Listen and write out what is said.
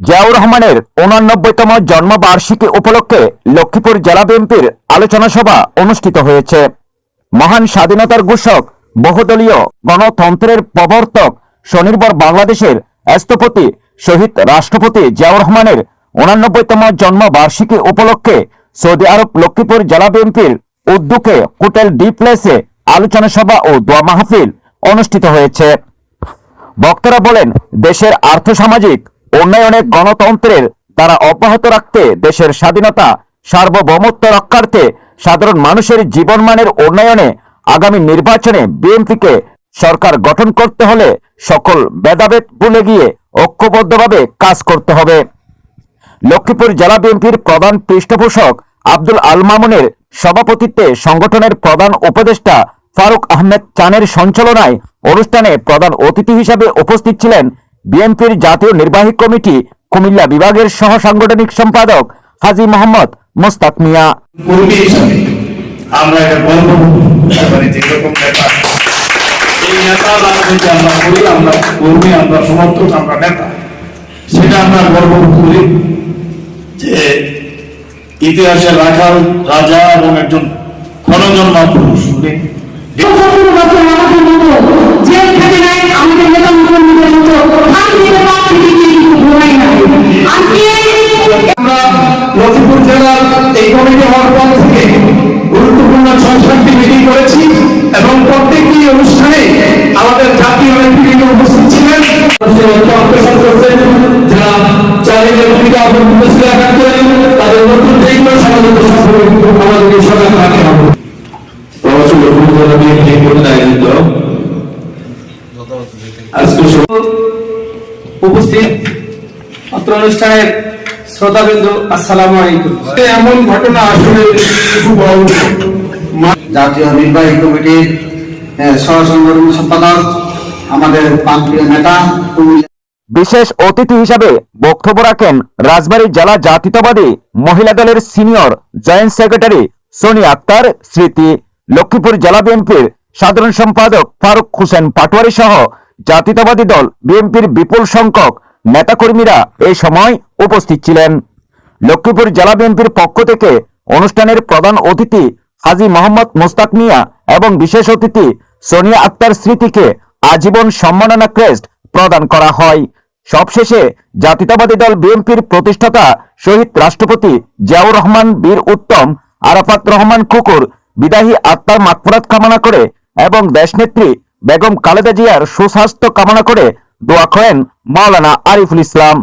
জিয়াউর রহমানের উনানব্বইতম জন্মবার্ষিকী উপলক্ষে লক্ষ্মীপুর জেলা বিএনপির আলোচনা সভা অনুষ্ঠিত হয়েছে। মহান স্বাধীনতার ঘোষক, বহুদলীয় গণতন্ত্রের প্রবর্তক, স্বনির্ভর বাংলাদেশের স্থপতি, শহীদ রাষ্ট্রপতি জিয়াউর রহমানের উনানব্বইতম জন্মবার্ষিকী উপলক্ষে সৌদি আরব লক্ষ্মীপুর জেলা বিএনপির উদ্যোগে হোটেল ডি প্লেসে আলোচনা সভা ও দোয়া মাহফিল অনুষ্ঠিত হয়েছে। বক্তারা বলেন, দেশের আর্থসামাজিক উন্নয়নে গণতন্ত্রের দ্বারা অব্যাহত রাখতে দেশের স্বাধীনতা, সার্বভৌমত্ব রক্ষার্থে সাধারণ মানুষের জীবনমানের উন্নয়নে আগামী নির্বাচনে বিএনপিকে সরকার গঠন করতে হলে সকল ভেদাভেদ ভুলে গিয়ে ঐক্যবদ্ধভাবে কাজ করতে হবে। লক্ষ্মীপুর জেলা বিএনপির প্রধান পৃষ্ঠপোষক আব্দুল আল মামুনের সভাপতিত্বে সংগঠনের প্রধান উপদেষ্টা ফারুক আহমেদ চানের সঞ্চালনায় অনুষ্ঠানে প্রধান অতিথি হিসাবে উপস্থিত ছিলেন বিএনপির জাতীয় নির্বাহী কমিটি কুমিল্লা বিভাগের সহ সাংগঠনিক সম্পাদক হাজি মোহাম্মদ মোস্তাক মিয়া। কর্মী আমরা এটা গর্ব করতে পারি যে ব্যাপার এই নেতা রাজনীতি আমরা করি আমরা কর্মী আমরা সমর্থক আমরা নেতা। সেটা আমরা গর্ব করি যে ইতিহাসে রাখাল রাজা এবং একজন ক্ষণজন্মা পুরুষ উনি আমাদের নেতা লক্ষ্মীপুর এই কমিটি হওয়ার পর থেকে গুরুত্বপূর্ণ ছয় সাতটি মিটিং করেছি এবং প্রত্যেকটি অনুষ্ঠানে আমাদের জাতীয় নেতৃবৃন্দ উপস্থিত ছিলেন। অগ্রসর করছেন যারা চারিদিকে ভূমিকা উপস্থিত রাখতেন তাদের নতুন দায়িত্ব সমাজত আমাদেরকে সজাগ রাখতে হবে। উপস্থিত অত্র অনুষ্ঠানের শ্রোতাবিন্দু আসসালামু আলাইকুম। এমন ঘটনা আসলে খুব জাতীয় নির্বাহী কমিটির সম্পাদক আমাদের প্রান্তীয় নেতা বিশেষ অতিথি হিসাবে বক্তব্য রাখেন রাজবাড়ী জেলা জাতীয়তাবাদী মহিলা দলের senior joint secretary Soni Akter Smriti Lakshmipur জেলা বিএনপির সাধারণ সম্পাদক ফারুক হোসেন পাটোয়ারি সহ জাতীয়তাবাদী দল বিএনপির বিপুল সংখ্যক নেতাকর্মীরা এই সময় উপস্থিত ছিলেন। লক্ষ্মীপুর জেলা বিএনপির পক্ষ থেকে অনুষ্ঠানের প্রধান অতিথি হাজি মোহাম্মদ মোস্তাক মিয়া এবং বিশেষ অতিথি সোনিয়া আক্তার স্মৃতিকে আজীবন সম্মাননা ক্রেস্ট প্রদান করা হয়। সবশেষে জাতীয়তাবাদী দল বিএনপির প্রতিষ্ঠাতা শহীদ রাষ্ট্রপতি জিয়াউর রহমান, বীর উত্তম, আরাফাত রহমান খুকুর বিদায়ী আত্মার মাকফরাত কামনা করে এবং দেশনেত্রী বেগম খালেদা জিয়ার সুস্বাস্থ্য কামনা করে দোয়া করেন মাওলানা আরিফুল ইসলাম।